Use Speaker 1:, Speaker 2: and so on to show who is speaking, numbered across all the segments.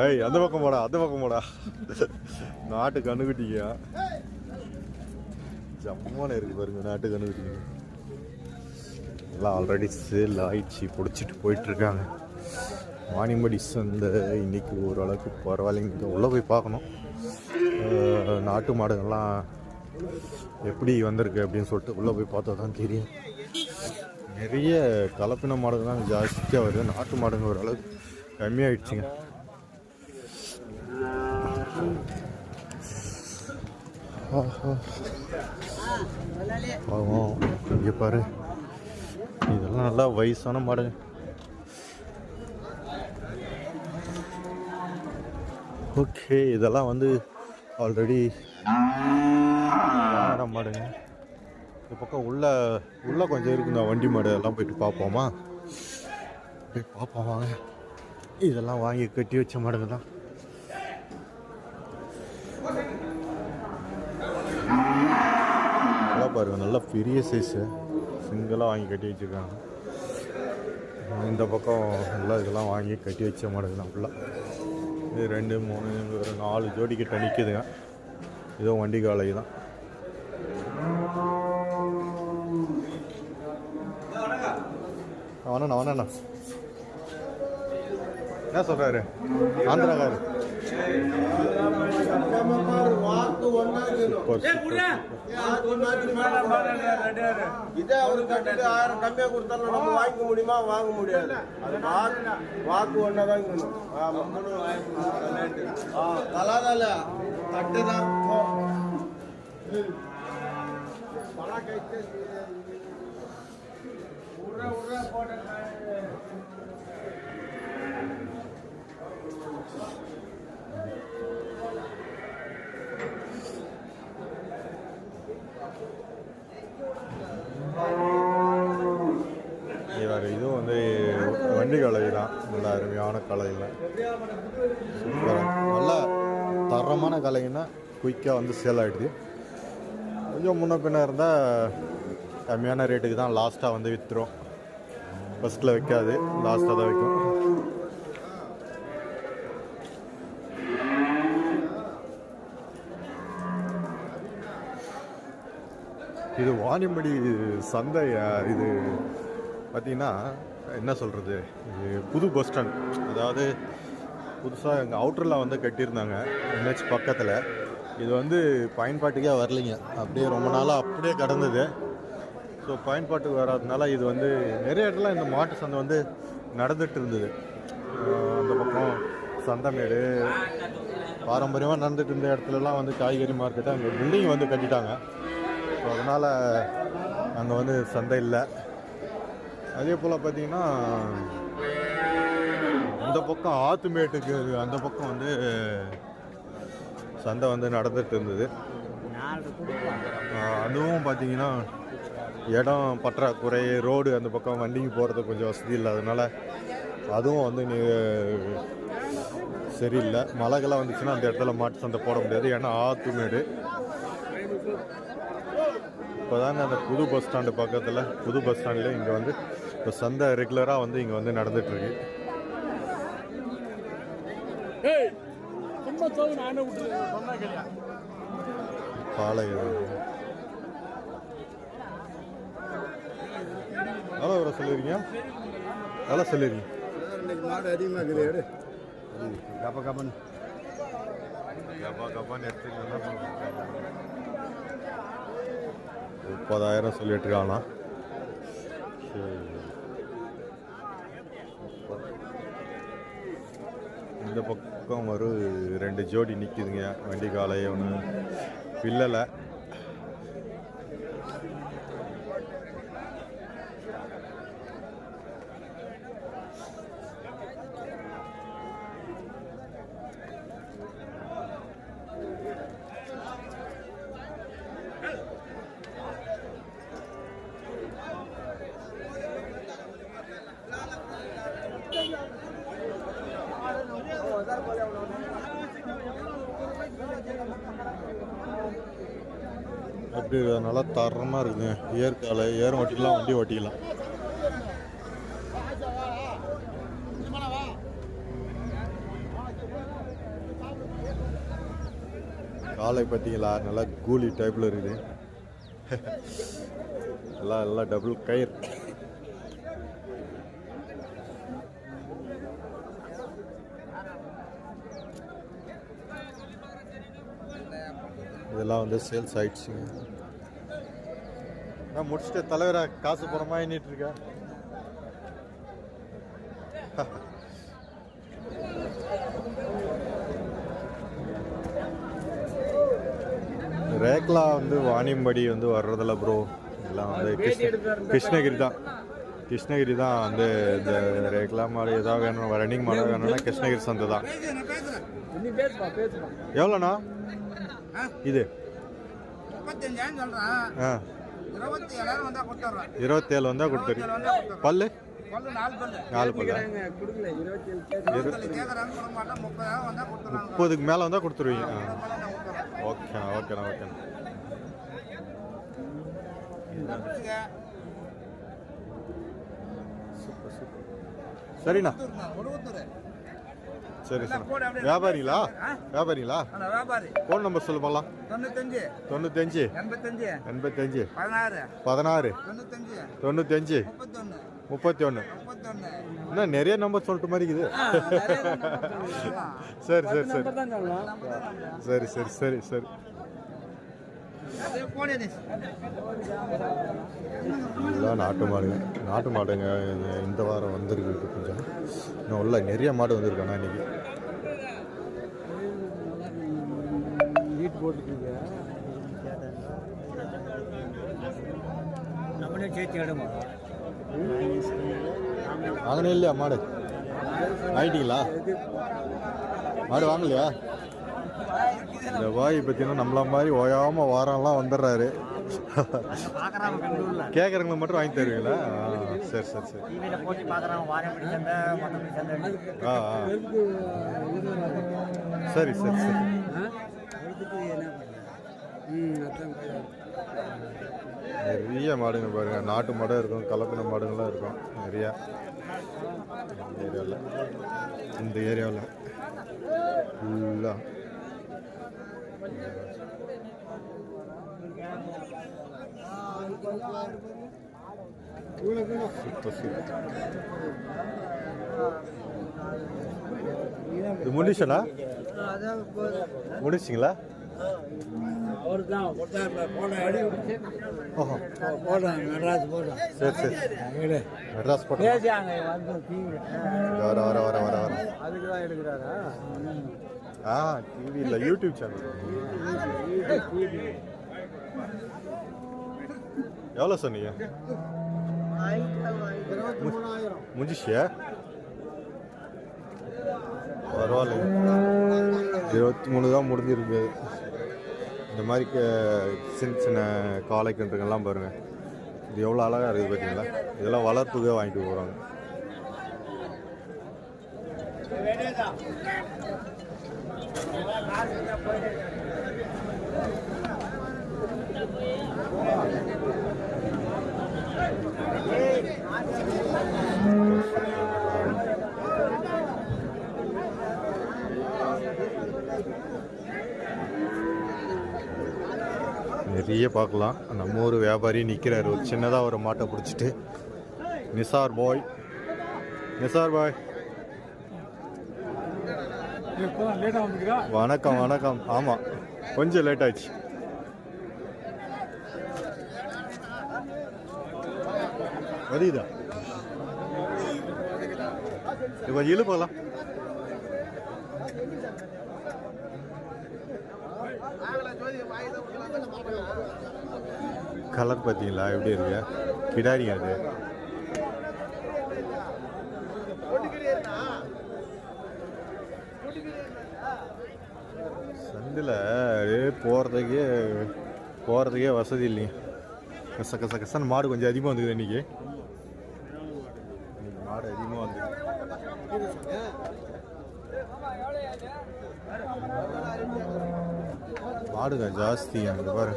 Speaker 1: ஏய் அந்த பக்கம் போடா அந்த பக்கம் போடா. நாட்டு கண்ணுக்குட்டிங்க ஜம்மான இருக்கு பாருங்க நாட்டு கண்ணுக்குட்டிங்க எல்லாம் ஆல்ரெடி சேல் ஆயிடுச்சு பிடிச்சிட்டு போயிட்டு இருக்காங்க. வாணிமடி சந்தை இன்னைக்கு ஓரளவுக்கு பரவாயில்லைங்க. உள்ளே போய் பார்க்கணும். நாட்டு மாடுகள்லாம் எப்படி வந்திருக்கு அப்படின்னு சொல்லிட்டு உள்ளே போய் பார்த்தா தான் தெரியும். நிறைய கலப்பின மாடுகள் தான் ஜாஸ்தியாக வருது. நாட்டு மாடுங்க ஓரளவுக்கு கம்மியாயிடுச்சுங்க ஆஹா. பாவம் இங்கே பாரு. இதெல்லாம் நல்லா வயசான மாடுங்க. ஓகே இதெல்லாம் வந்து ஆல்ரெடி மாடுங்க. இந்த பக்கம் உள்ள உள்ள கொஞ்சம் இருக்குங்க. வண்டி மாடு எல்லாம் போயிட்டு பார்ப்போமா போய் பார்ப்போம் வாங்க. இதெல்லாம் வாங்கி கட்டி வச்ச மாடுங்க தான். நல்லா பாருங்க நல்லா பெரிய சைஸு சிங்கிளாக வாங்கி கட்டி வச்சுருக்காங்க. இந்த பக்கம் நல்லா இதெல்லாம் வாங்கி கட்டி வச்ச மாடுங்க தான் ஃபுல்லாக இது ரெண்டு மூணு ஒரு நாலு ஜோடி கிட்ட நிற்குதுங்க இதுவும் வண்டி காலை தான். அவனா அவனா என்ன சொல்றாரு? ஆந்திராக்காரு
Speaker 2: இதே அவருக்கு கட்டிட்டு ஆயிரம் கம்மியா கொடுத்தாலும் நம்ம வாங்கிக்க முடியுமா? வாங்க முடியாது. அது வாக்கு வாக்கு ஒன்னாதான் தலாதால கட்டுதான். போ. பணம் கழிச்சு உர்ற உர்ற போட்ட
Speaker 1: இவர் இதுவும் வந்து வண்டி கலை தான் நல்ல அருமையான கலையில் சூப்பராக நல்ல தரமான கலைன்னா குயிக்காக வந்து சேல் ஆகிடுது கொஞ்சம் முன்ன பின்ன இருந்தால் கம்மியான ரேட்டுக்கு தான் லாஸ்ட்டாக வந்து விற்றுரும் ஃபஸ்ட்டில் வைக்காது. லாஸ்ட்டாக தான் வைக்கும். இது வாணிமடி சந்தை இது பார்த்தீங்கன்னா என்ன சொல்கிறது இது புது பஸ் ஸ்டாண்ட் அதாவது புதுசாக எங்கள் அவுட்டரில் வந்து கட்டியிருந்தாங்க. என்ஹெச் பக்கத்தில். இது வந்து பயன்பாட்டுக்கே வரலைங்க. அப்படியே ரொம்ப நாளாக அப்படியே கடந்தது. ஸோ பயன்பாட்டுக்கு வராதனால இது வந்து நிறைய இடத்துல இந்த மாட்டு சந்தை வந்து நடந்துட்டு இருந்தது. அந்த பக்கம் சந்தமேடு பாரம்பரியமாக நடந்துட்டு இருந்த இடத்துலலாம் வந்து காய்கறி மார்க்கெட்டு அங்கே பில்டிங் வந்து கட்டிட்டாங்க. ஸோ அதனால் அங்கே வந்து சந்தை இல்லை. அதே போல் பார்த்தீங்கன்னா அந்த பக்கம் ஆத்துமேட்டுக்கு அந்த பக்கம் வந்து சந்தை வந்து நடந்துட்டு இருந்தது. அதுவும் பார்த்தீங்கன்னா இடம் பற்றாக்குறை ரோடு அந்த பக்கம் வண்டிக்கு போகிறது கொஞ்சம் வசதி இல்லாதனால அதுவும் வந்து நீ சரியில்லை. மழைகள்லாம் வந்துச்சுன்னா அந்த இடத்துல மாட்டு சந்தை போட முடியாது. ஏன்னா ஆத்துமேடு இப்போதாங்க அந்த புது பஸ் ஸ்டாண்டு பக்கத்தில் புது பஸ் ஸ்டாண்டில் இங்கே வந்து இப்போ சந்தை ரெகுலராக வந்து இங்கே வந்து
Speaker 3: கேள்வி
Speaker 1: காலை எவ்வளோ வர சொல்லிடுறீங்க எவ்வளோ சொல்லிடுறீங்க
Speaker 2: மாடு அதிகமாக இருக்குது
Speaker 1: கப்ப கப்பன் கப்பா கப்பான்னு எடுத்துக்கலாம் முப்பதாயிரம் சொல்லிட்டு இருக்காங்களா சரி. இந்த பக்கம் ஒரு ரெண்டு ஜோடி நிற்குதுங்க வண்டி காலையே ஒன்று பில்லலை. அப்படி நல்லா தரமாக இருக்குதுங்க ஏற்கால ஏர் ஓட்டிக்கலாம் வண்டி ஓட்டிக்கலாம். காலை பார்த்தீங்களா? நல்லா கூலி டைப்பில் இருக்குது. நல்லா நல்லா டபுள் கயிறு. இதெல்லாம் வந்து சேல்ஸ் ஆயிடுச்சுங்க நான் முடிச்சுட்டு தலைவரா காசு புறமா எண்ணிட்டு இருக்கேன் ரேக்லா வந்து வாணியம்படி வந்து வர்றதில்ல ப்ரோ எல்லாம் வந்து கிருஷ்ண கிருஷ்ணகிரி தான். கிருஷ்ணகிரி தான் வந்து இந்த ரேக்லா மாடு ஏதாவது வேணும் ரன்னிங் மாடு வேணும்னா கிருஷ்ணகிரி சந்தை தான். எவ்வளோண்ணா? இது. ஆ. இருபத்தேழு வந்தால் கொடுத்துரு. பல்லு?
Speaker 4: பல்லு நாலு பல்லு.
Speaker 1: முப்பதுக்கு மேலே வந்தால் கொடுத்துருவீங்க. ஓகேண்ணா ஓகேண்ணா சரிண்ணா. சரி சரி. வியாபாரிங்களா? வியாபாரிங்களா? ஃபோன் நம்பர் சொல்லு போகலாம்
Speaker 4: தொண்ணூத்தஞ்சு.
Speaker 1: தொண்ணூத்தஞ்சு.
Speaker 4: எண்பத்தஞ்சு.
Speaker 1: எண்பத்தஞ்சு.
Speaker 4: பதினாறு.
Speaker 1: பதினாறு.
Speaker 4: தொண்ணூத்தஞ்சு.
Speaker 1: தொண்ணூத்தஞ்சு.
Speaker 4: முப்பத்தொன்னு.
Speaker 1: முப்பத்தி ஒன்று என்ன நிறைய நம்பர் சொல்லிட்டு மாதிரி இருக்குது. சரி சரி சரி. சரி சரி சரி சரி. இதுதான் நாட்டு மாடுங்க நாட்டு மாடுங்க இந்த வாரம் வந்திருக்கு கொஞ்சம். இன்னும் உள்ள நிறைய மாடு வந்திருக்காண்ணா இன்னைக்கு. வாங்கினே இல்லையா மாடு? வாங்கிட்டீங்களா? மாடு வாங்கலையா? இந்த வாய் பார்த்தீங்கன்னா நம்மள மாதிரி ஓயாமல் வாரம்லாம் வந்துடுறாரு. கேட்குறவங்களை மட்டும் வாங்கி தருவீங்களா? சரி சரி சரி. ஆ சரி சரி சரி. நிறைய மாடுங்க பாருங்க. நாட்டு மாடும் இருக்கும் கலப்பின மாடுங்கள்லாம் இருக்கும். நிறையா. ஏரியாவில் இந்த ஏரியாவில். ஃபுல்லாக இது முடிச்சடா முடிச்சிங்களா
Speaker 3: மெட்ராஸ்
Speaker 1: போட்டோம். வர வர வர வர வர.
Speaker 3: அதுக்கு தான் எடுக்கிறாரா
Speaker 1: ஆ டிவி இல்லை. யூடியூப் சேனல் எவ்வளோ சொன்னீங்க? முடிஞ்சிச்சியா பரவாயில்ல இருபத்தி மூணு தான் முடிஞ்சிருக்கு. இந்த மாதிரி க- சின்ன சின்ன காலை கன்றுங்கள்லாம் பாருங்கள் இது எவ்வளோ அழகாக இருக்குது பார்த்தீங்களா இதெல்லாம் வளர்ப்புக்கே வாங்கிட்டு போகிறாங்க நிறைய பார்க்கலாம். நம்ம ஊர் வியாபாரி நிற்கிறாரு ஒரு சின்னதாக ஒரு மாட்டை பிடிச்சிட்டு. நிசார் பாய். நிசார் பாய். வணக்கம் வணக்கம். ஆமாம் கொஞ்சம் லேட் ஆயிடுச்சு. வருதா இப்போ இழு போகலாம். கலர் பார்த்தீங்களா? எப்படி இருக்கு? கிடாரி அது? சந்தில் போகிறதுக்கே போகிறதுக்கே வசதி இல்லைங்க கச கச கசன்னு மாடு கொஞ்சம் அதிகமாக வந்துக்குது இன்னைக்கு. இன்னைக்கு மாடு அதிகமாக வந்து மாடுங்க ஜாஸ்தி அங்கே பாரு.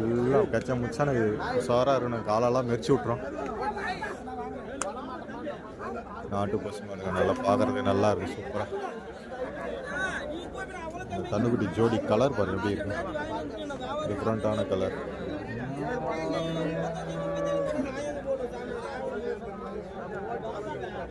Speaker 1: எல்லாம் கச்சா முச்சான சாராக இருக்கணும். காலெல்லாம் மெரிச்சு விட்றோம் நாட்டு பசு மாடுங்க நல்லா பார்க்கறதுக்கு நல்லா இருக்கு. சூப்பராக இந்த கண்ணுக்குட்டி ஜோடி கலர் பாருங்க எப்படி இருக்கு. டிஃப்ரெண்ட்டான கலர்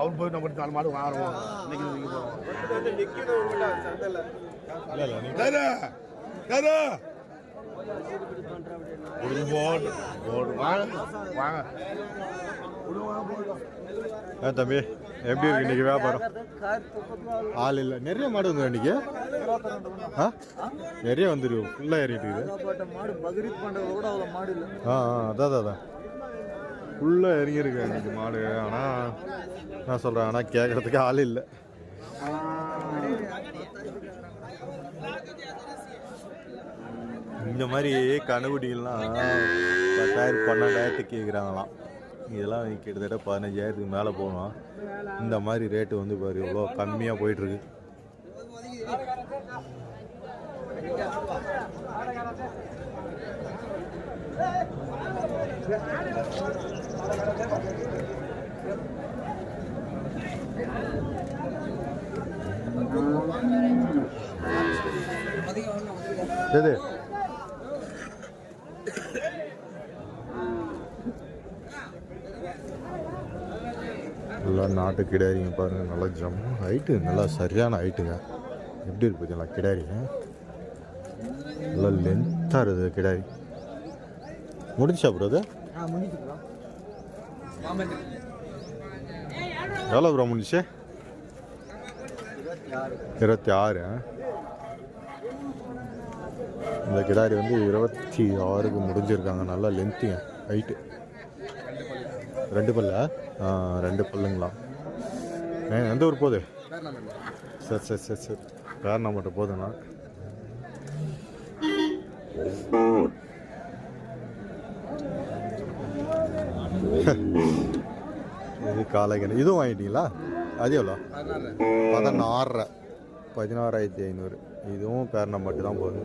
Speaker 2: அவர் போய் நம்ம நாலு மாடு வாங்குறோம். இன்னைக்கு
Speaker 1: தம்பி எப்படி இருக்கு இன்னைக்கு வியாபாரம்? ஆள் இல்லை. நிறைய மாடு வந்து இன்னைக்கு? நிறைய வந்துருக்கு ஃபுல்லாக ஏறிட்டு இருக்குது.
Speaker 3: மாடு பக்ரீத் பண்றது கூட அவ்வளோ மாடு இல்லை
Speaker 1: ஆ அதான், அதான். ஃபுல்லாக இறங்கியிருக்கு இன்னைக்கு மாடு. ஆனால் நான் சொல்கிறேன் ஆனால் கேட்குறதுக்கு ஆள் இல்லை. இந்த மாதிரி கணுகுட்டிகள்லாம் பத்தாயிரம் பன்னெண்டாயிரத்துக்கு கேட்குறாங்களாம். இதெல்லாம் கிட்டத்தட்ட பதினஞ்சாயிரத்துக்கு மேலே போகணும். இந்த மாதிரி ரேட்டு வந்து பாரு எவ்வளோ கம்மியாக போயிட்டுருக்கு. எது? நல்லா நாட்டு கிடாரிங்க பாருங்கள் நல்லா ஜம் ஹைட்டு நல்லா சரியான ஹைட்டுங்க. எப்படி இருக்கு பார்த்தீங்களா கிடாரிங்க நல்லா லென்த்தாக இருக்குது கிடாரி. முடிஞ்சா ப்ரோ அது? எவ்வளோ ப்ரோ முடிச்சு இருபத்தி ஆறு இந்த கிடாரி வந்து இருபத்தி ஆறுக்கு முடிஞ்சிருக்காங்க. நல்லா லென்த்துங்க ஹைட்டு ரெண்டு பல்ல? ரெண்டு பல்லுங்களா? ஏ, எந்த ஊர் போகுது? சரி சரி சரி சரி. காரணம் மட்டும் போதுண்ணா காலைக்கணி இதுவும் வாங்கிட்டீங்களா? அது எவ்வளோ? பதினாறரை. பதினாறாயிரத்தி ஐநூறு. இதுவும் பேரணம் மட்டும் தான் போகுது